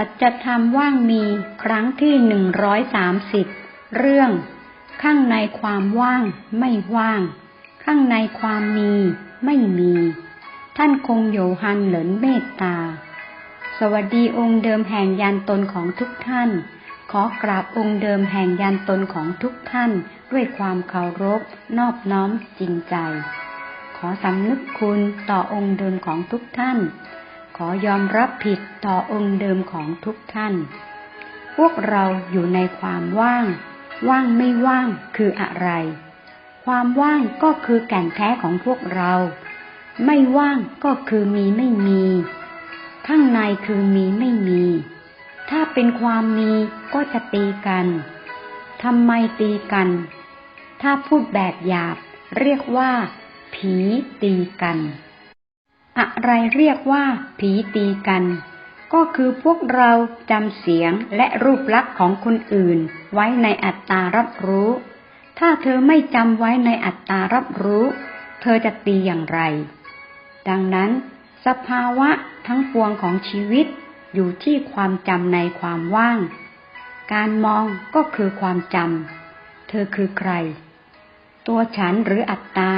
สัจธรรมว่างมีครั้งที่หนึ่งร้อยสามสิบเรื่อง ข้างในความว่างไม่ว่าง ข้างในความมีไม่มี ท่านคงโยฮันเหลินเมตตา สวัสดีองค์เดิมแห่งยานตนของทุกท่าน ขอกราบองค์เดิมแห่งยานตนของทุกท่าน ด้วยความเคารพนอบน้อมจริงใจ ขอสำนึกคุณต่อองค์เดิมของทุกท่าน ขอยอมรับผิดต่อองค์เดิมของทุกท่าน พวกเราอยู่ในความว่าง ว่างไม่ว่างคืออะไร ความว่างก็คือแก่นแท้ของพวกเรา ไม่ว่างก็คือมีไม่มี ข้างในคือมีไม่มี ถ้าเป็นความมีก็จะตีกัน ทำไมตีกัน ถ้าพูดแบบหยาบ เรียกว่า ผีตีกัน อะไรเรียกว่าผีตีกัน ก็คือพวกเราจำเสียงและรูปลักษณ์ของคนอื่น ไว้ในอัตตารับรู้ ถ้าเธอไม่จำไว้ในอัตตารับรู้ เธอจะตีอย่างไร ดังนั้น สภาวะทั้งปวงของชีวิตอยู่ที่ความจำในความว่าง การมองก็คือความจำ เธอคือใคร ตัวฉันหรืออัตตา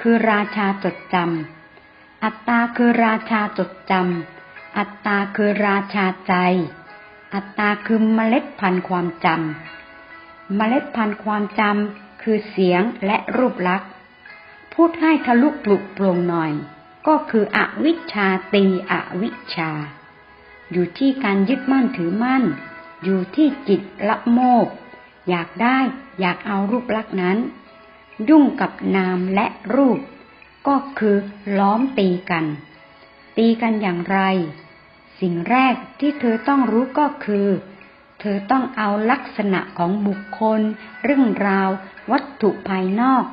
คือราชาจดจำ อัตตาคือราชาจดจำ อัตตาคือราชาใจ อัตตาคือเมล็ดพันธุ์ความจำ เมล็ดพันธุ์ความจำคือเสียงและรูปลักษณ์ พูดให้ทะลุปลุกโปร่งหน่อย ก็คืออวิชชาตีอวิชชา อยู่ที่การยึดมั่นถือมั่น อยู่ที่จิตละโมบ อยากได้อยากเอารูปลักษณ์นั้น ยุ่งกับนามและรูป ก็คือล้อมตีกัน ตีกันอย่างไร สิ่งแรกที่เธอต้องรู้ก็คือ เธอต้องเอาลักษณะของบุคคล เรื่องราว วัตถุภายนอก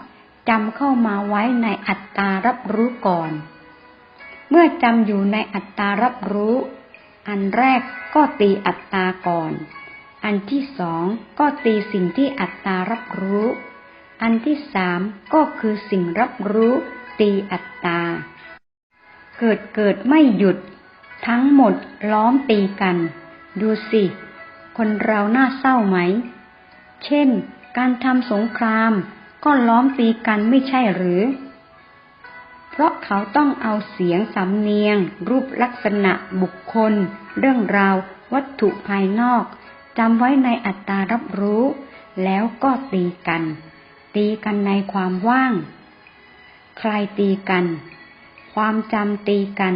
จำเข้ามาไว้ในอัตตารับรู้ก่อน เมื่อจำอยู่ในอัตตารับรู้ อันแรกก็ตีอัตตาก่อน อันที่สองก็ตีสิ่งที่อัตตารับรู้ อันที่สามก็คือสิ่งรับรู้ ตีอัตตา เกิดเกิดไม่หยุด ทั้งหมดล้อมตีกัน ดูสิ คนเราน่าเศร้าไหม เช่น การทำสงครามก็ล้อมตีกันไม่ใช่หรือ เพราะเขาต้องเอาเสียงสำเนียง รูปลักษณะบุคคล เรื่องราว วัตถุภายนอกจำไว้ในอัตตารับรู้ แล้วก็ตีกัน ตีกันในความว่าง ใครตีกัน ความจำตีกัน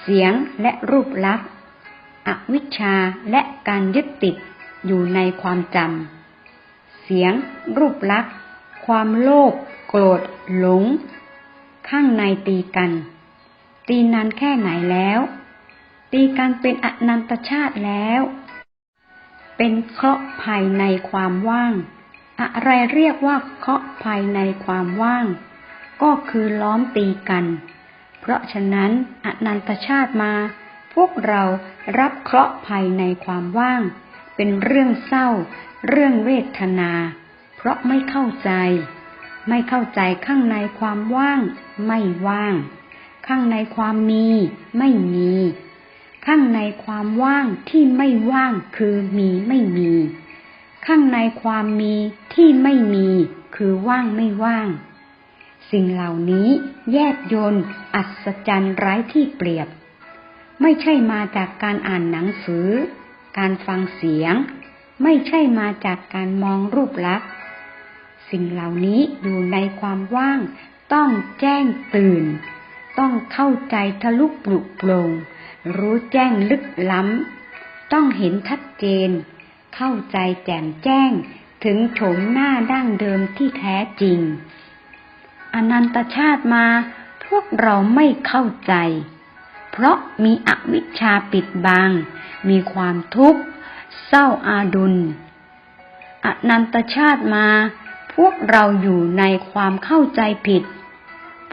เสียงและรูปลักษณ์อวิชชาและการยึดติดอยู่ในความจำ เสียง รูปลักษณ์ ความโลภ โกรธ หลง ข้างในตีกัน ตีนานแค่ไหนแล้ว ตีกันเป็นอนันตชาติแล้ว เป็นเคราะห์ภายในความว่าง อะไรเรียกว่าเคราะห์ภายในความว่าง ก็คือล้อมตีกัน เพราะฉะนั้นอนันตชาติมา พวกเรารับเคราะห์ภายในความว่าง เป็นเรื่องเศร้า เรื่องเวทนา เพราะไม่เข้าใจ ไม่เข้าใจข้างในความว่าง ไม่ว่าง ข้างในความมี ไม่มี ข้างในความว่างที่ไม่ว่างคือมีไม่มี ข้างในความมีที่ไม่มีคือว่างไม่ว่าง สิ่งเหล่านี้แยบยนต์อัศจรรย์ไร้ที่เปรียบ ไม่ใช่มาจากการอ่านหนังสือ การฟังเสียง ไม่ใช่มาจากการมองรูปลักษณ์ สิ่งเหล่านี้อยู่ในความว่าง ต้องแจ้งตื่น ต้องเข้าใจทะลุปลุกโปรงรู้แจ้งลึกล้ำ ต้องเห็นชัดเจน เข้าใจแจ่มแจ้งถึงโฉมหน้าดั้งเดิมที่แท้จริง อนันตชาติมา พวกเราไม่เข้าใจ เพราะมีอวิชชาปิดบัง มีความทุกข์ เศร้าอาดุล อนันตชาติมา พวกเราอยู่ในความเข้าใจผิด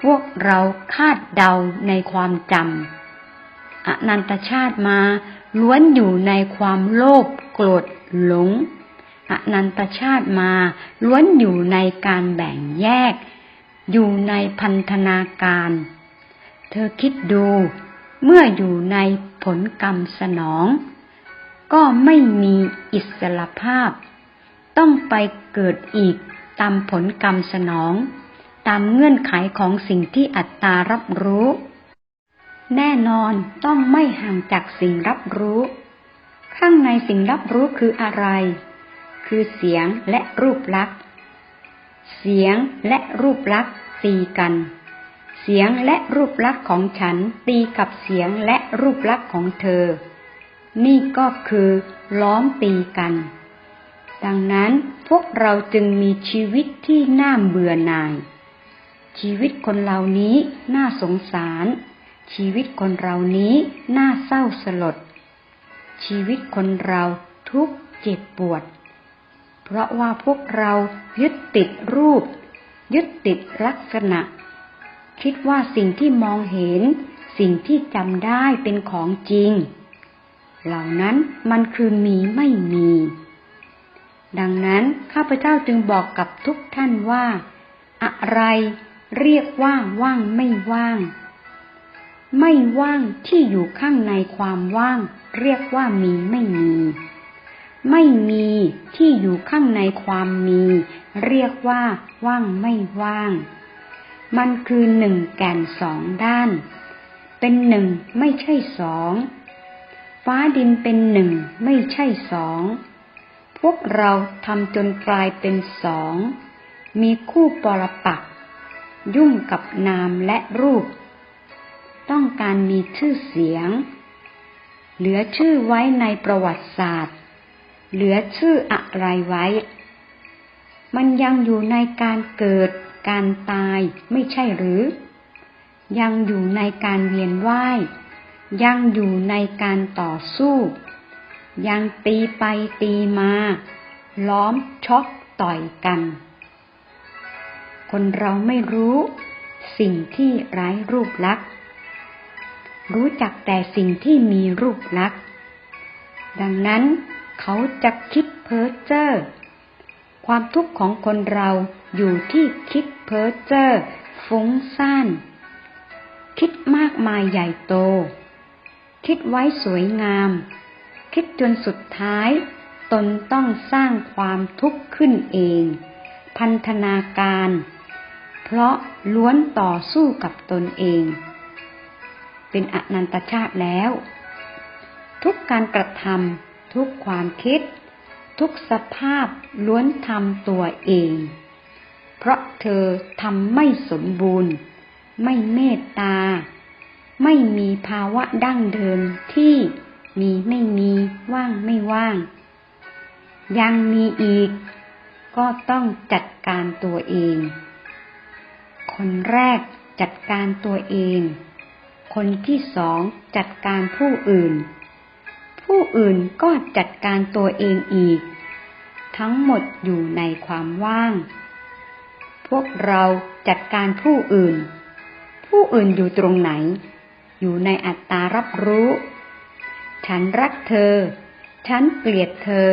พวกเราคาดเดาในความจำ อนันตชาติมาล้วนอยู่ในความโลภโกรธหลงอนันตชาติมาล้วนอยู่ในการแบ่งแยก อยู่ในพันธนาการ เธอคิดดู เมื่ออยู่ในผลกรรมสนอง ก็ไม่มีอิสรภาพ ต้องไปเกิดอีกตามผลกรรมสนอง ตามเงื่อนไขของสิ่งที่อัตตารับรู้ แน่นอนต้องไม่ห่างจากสิ่งรับรู้ ข้างในสิ่งรับรู้คืออะไร คือเสียงและรูปลักษณ์ เสียงและรูปลักษณ์ตีกัน เสียงและรูปลักษณ์ของฉันตีกับเสียงและรูปลักษณ์ของเธอ นี่ก็คือล้อมตีกัน ดังนั้นพวกเราจึงมีชีวิตที่น่าเบื่อหน่าย ชีวิตคนเหล่านี้น่าสงสาร ชีวิตคนเรานี้น่าเศร้าสลด ชีวิตคนเราทุกข์เจ็บปวด เพราะว่าพวกเรายึดติดรูป ยึดติดลักษณะ คิดว่าสิ่งที่มองเห็น สิ่งที่จำได้เป็นของจริง เหล่านั้นมันคือมีไม่มี ดังนั้นข้าพเจ้าจึงบอกกับทุกท่านว่า อะไรเรียกว่าว่างไม่ว่าง ไม่ว่างที่อยู่ข้างในความว่าง เรียกว่ามีไม่มี ไม่มีที่อยู่ข้างในความมี เรียกว่า ว่างไม่ว่าง มันคือหนึ่งแก่นสองด้าน เป็นหนึ่งไม่ใช่สอง ฟ้าดินเป็นหนึ่งไม่ใช่สอง พวกเราทำจนกลายเป็นสอง มีคู่ปรปัก ยุ่งกับนามและรูป ต้องการมีชื่อเสียง เหลือชื่อไว้ในประวัติศาสตร์ เหลือชื่ออะไรไว้ มันยังอยู่ในการเกิดการตายไม่ใช่หรือ ยังอยู่ในการเวียนว่าย ยังอยู่ในการต่อสู้ ยังตีไปตีมา ล้อมช็อกต่อยกัน คนเราไม่รู้สิ่งที่ไร้รูปลักษณ์รู้จักแต่สิ่งที่มีรูปลักษณ์ดังนั้น เขาจะคิดเพ้อเจ้อ ความทุกข์ของคนเราอยู่ที่คิดเพ้อเจ้อฟุ้งซ่าน คิดมากมายใหญ่โต คิดไว้สวยงาม คิดจนสุดท้าย ตนต้องสร้างความทุกข์ขึ้นเอง พันธนาการ เพราะล้วนต่อสู้กับตนเอง เป็นอนันตชาติแล้ว ทุกการกระทำ ทุกความคิด ทุกสภาพล้วนทำตัวเอง เพราะเธอทำไม่สมบูรณ์ ไม่เมตตา ไม่มีภาวะดั้งเดิมที่มีไม่มีว่างไม่ว่าง ยังมีอีก ก็ต้องจัดการตัวเอง คนแรกจัดการตัวเอง คนที่สองจัดการผู้อื่น ผู้อื่นก็จัดการตัวเองอีก ทั้งหมดอยู่ในความว่าง พวกเราจัดการผู้อื่น ผู้อื่นอยู่ตรงไหน อยู่ในอัตตารับรู้ ฉันรักเธอ ฉันเกลียดเธอ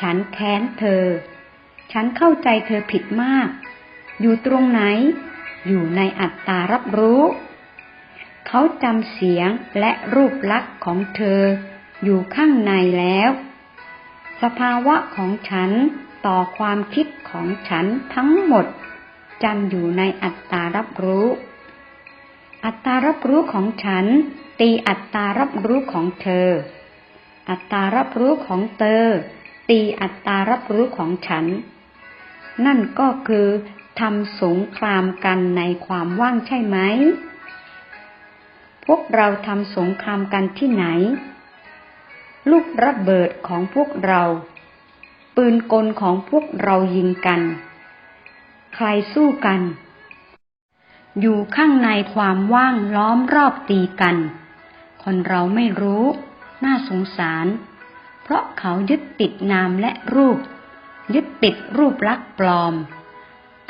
ฉันแค้นเธอ ฉันเข้าใจเธอผิดมาก อยู่ตรงไหน อยู่ในอัตตารับรู้ เขาจำเสียงและรูปลักษณ์ของเธอ อยู่ข้างในแล้ว สภาวะของฉันต่อความคิดของฉันทั้งหมดจำอยู่ในอัตตารับรู้ อัตตารับรู้ของฉัน ตีอัตตารับรู้ของเธอ อัตตารับรู้ของเธอ ตีอัตตารับรู้ของฉัน นั่นก็คือทำสงครามกันในความว่างใช่ไหม พวกเราทำสงครามกันที่ไหน ลูกระเบิดของพวกเรา ปืนกลของพวกเรายิงกัน ใครสู้กัน อยู่ข้างในความว่างล้อมรอบตีกัน คนเราไม่รู้ น่าสงสาร เพราะเขายึดติดนามและรูป ยึดติดรูปลักษ์ปลอม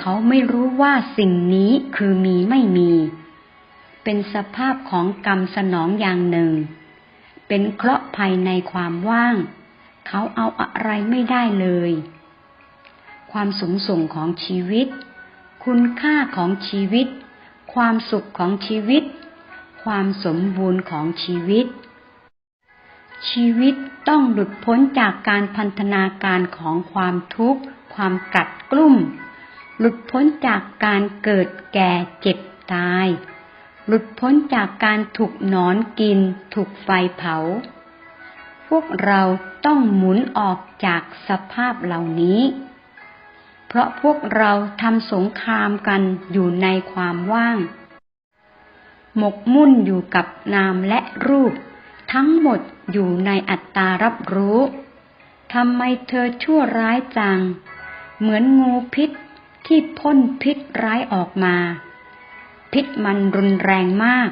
เขาไม่รู้ว่าสิ่งนี้คือมีไม่มี เป็นสภาพของกรรมสนองอย่างหนึ่ง เป็นเคราะห์ภัยในความว่าง เขาเอาอะไรไม่ได้เลย ความสูงส่งของชีวิต คุณค่าของชีวิต ความสุขของชีวิต ความสมบูรณ์ของชีวิต ชีวิตต้องหลุดพ้นจากการพันธนาการของความทุกข์ ความกัดกลุ่ม หลุดพ้นจากการเกิดแก่เจ็บตาย หลุดพ้นจากการถูกนอนกิน ถูกไฟเผา พวกเราต้องหมุนออกจากสภาพเหล่านี้ เพราะพวกเราทำสงครามกันอยู่ในความว่าง หมกมุ่นอยู่กับนามและรูป ทั้งหมดอยู่ในอัตตารับรู้ทำไมเธอชั่วร้ายจัง เหมือนงูพิษที่พ่นพิษร้ายออกมา พิษมันรุนแรงมาก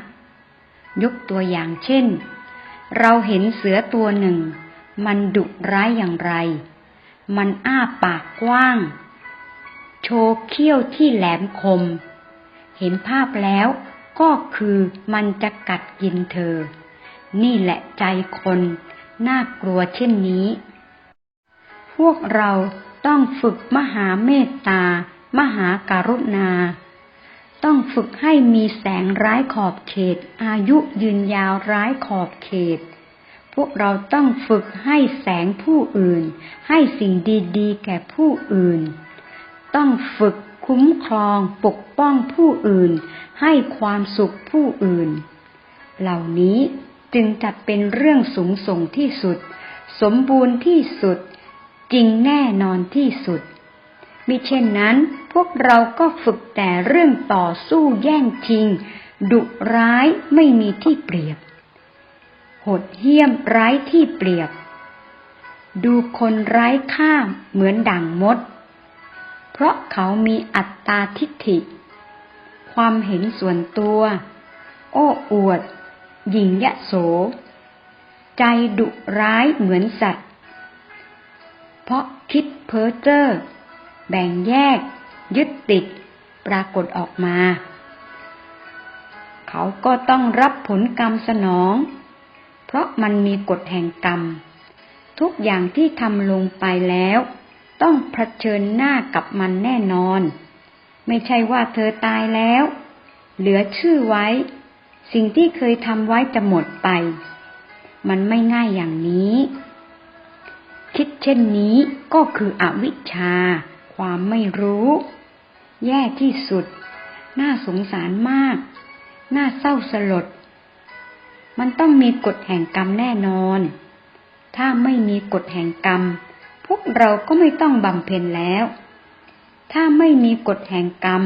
ยกตัวอย่างเช่น เราเห็นเสือตัวหนึ่ง มันดุร้ายอย่างไร มันอ้าปากกว้าง โชว์เขี้ยวที่แหลมคม เห็นภาพแล้วก็คือมันจะกัดกินเธอ นี่แหละใจคน น่ากลัวเช่นนี้ พวกเราต้องฝึกมหาเมตตามหาการุณา ต้องฝึกให้มีแสงร้ายขอบเขต อายุยืนยาวร้ายขอบเขต พวกเราต้องฝึกให้แสงผู้อื่น ให้สิ่งดีๆ แก่ผู้อื่น ต้องฝึกคุ้มครองปกป้องผู้อื่น ให้ความสุขผู้อื่น เหล่านี้จึงจัดเป็นเรื่องสูงส่งที่สุด สมบูรณ์ที่สุด จริงแน่นอนที่สุดมิเช่นนั้น พวกเราก็ฝึกแต่เรื่องต่อสู้แย่งชิง ดุร้ายไม่มีที่เปรียบ โหดเหี้ยมไร้ที่เปรียบ ดูคนไร้ค่าเหมือนด่างมด เพราะเขามีอัตตาทิฏฐิ ความเห็นส่วนตัว โอ้อวด หญิงยะโส ใจดุร้ายเหมือนสัตว์ เพราะคิดเพ้อเจ้อแบ่งแยก ยึดติดปรากฏออกมา เขาก็ต้องรับผลกรรมสนอง เพราะมันมีกฎแห่งกรรม ทุกอย่างที่ทำลงไปแล้ว ต้องเผชิญหน้ากับมันแน่นอน ไม่ใช่ว่าเธอตายแล้ว เหลือชื่อไว้ สิ่งที่เคยทำไว้จะหมดไป มันไม่ง่ายอย่างนี้คิดเช่นนี้ก็คืออวิชชา ความไม่รู้ แย่ที่สุด น่าสงสารมาก น่าเศร้าสลด มันต้องมีกฎแห่งกรรมแน่นอน ถ้าไม่มีกฎแห่งกรรม พวกเราก็ไม่ต้องบำเพ็ญแล้ว ถ้าไม่มีกฎแห่งกรรม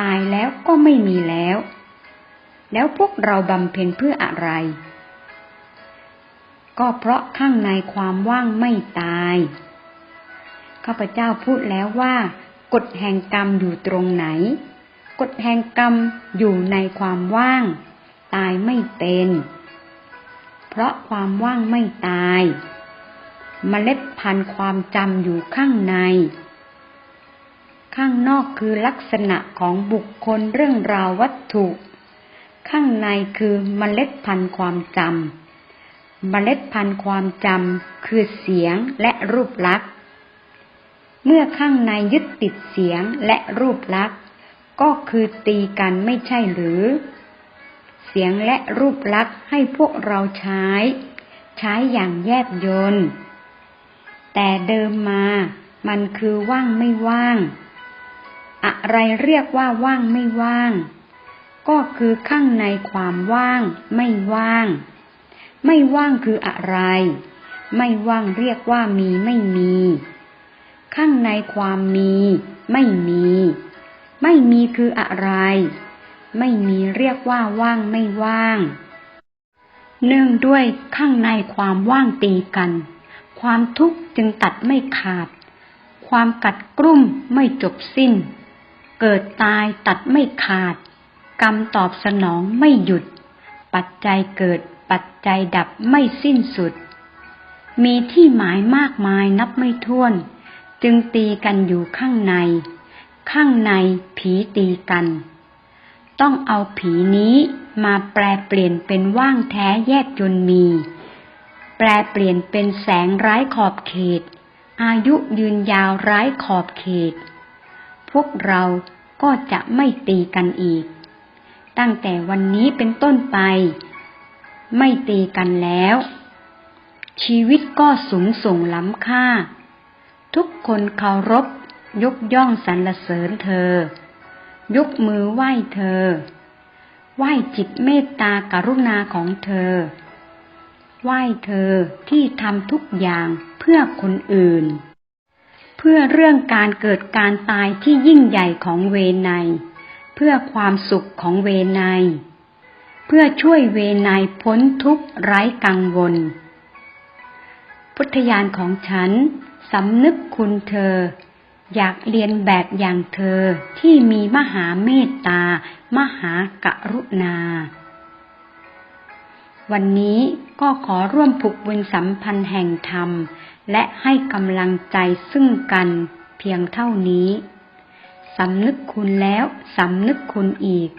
ตายแล้วก็ไม่มีแล้ว แล้วพวกเราบำเพ็ญเพื่ออะไร ก็เพราะข้างในความว่างไม่ตายข้าพเจ้าพูดแล้วว่า กฎแห่งกรรมอยู่ตรงไหน กฎแห่งกรรมอยู่ในความว่าง ตายไม่เป็น เพราะความว่างไม่ตายเมล็ดพันธุ์ความจำอยู่ข้างใน ข้างนอกคือลักษณะของบุคคลเรื่องราววัตถุ ข้างในคือเมล็ดพันธุ์ความจำเมล็ดพันธุ์ความจำคือเสียงและรูปลักษณ์ เมื่อข้างในยึดติดเสียงและรูปลักษณ์ก็คือตีกันไม่ใช่หรือ เสียงและรูปลักษณ์ให้พวกเราใช้ ใช้อย่างแยบยนต์แต่เดิมมา มันคือว่างไม่ว่าง อะไรเรียกว่าว่างไม่ว่าง ก็คือข้างในความว่าง ไม่ว่าง ไม่ว่างคืออะไร ไม่ว่างเรียกว่ามีไม่มี ข้างในความมี ไม่มี ไม่มีคืออะไร ไม่มีเรียกว่าว่างไม่ว่าง เนื่องด้วยข้างในความว่างตีกัน ความทุกข์จึงตัดไม่ขาด ความกัดกรุ่มไม่จบสิ้น เกิดตายตัดไม่ขาด กรรมตอบสนองไม่หยุด ปัจจัยเกิดปัจจัยดับไม่สิ้นสุดมีที่หมายมากมายนับไม่ถ้วน จึงตีกันอยู่ข้างใน ข้างในผีตีกัน ต้องเอาผีนี้มาแปลเปลี่ยนเป็นว่างแท้แยกจนมี แปลเปลี่ยนเป็นแสงไร้ขอบเขต อายุยืนยาวไร้ขอบเขต พวกเราก็จะไม่ตีกันอีก ตั้งแต่วันนี้เป็นต้นไป ไม่ตีกันแล้ว ชีวิตก็สูงส่งล้ำค่า ทุกคนเคารพ ยกย่องสรรเสริญเธอ ยกมือไหว้เธอ ไหว้จิตเมตตากรุณาของเธอ ไหว้เธอที่ทำทุกอย่างเพื่อคนอื่น เพื่อเรื่องการเกิดการตายที่ยิ่งใหญ่ของเวไนเพื่อความสุขของเวไนเพื่อช่วยเวไนพ้นทุกข์ไร้กังวล พุทธญาณของฉัน สำนึกคุณเธอ อยากเรียนแบบอย่างเธอที่มีมหาเมตตา มหากรุณา วันนี้ก็ขอร่วมผูกบุญสัมพันธ์แห่งธรรม และให้กำลังใจซึ่งกันเพียงเท่านี้ สำนึกคุณแล้วสำนึกคุณอีก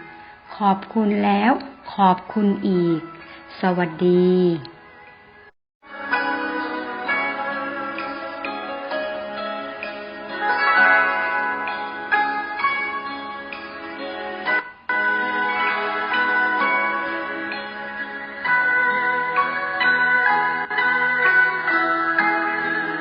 ขอบคุณแล้ว ขอบคุณอีก สวัสดี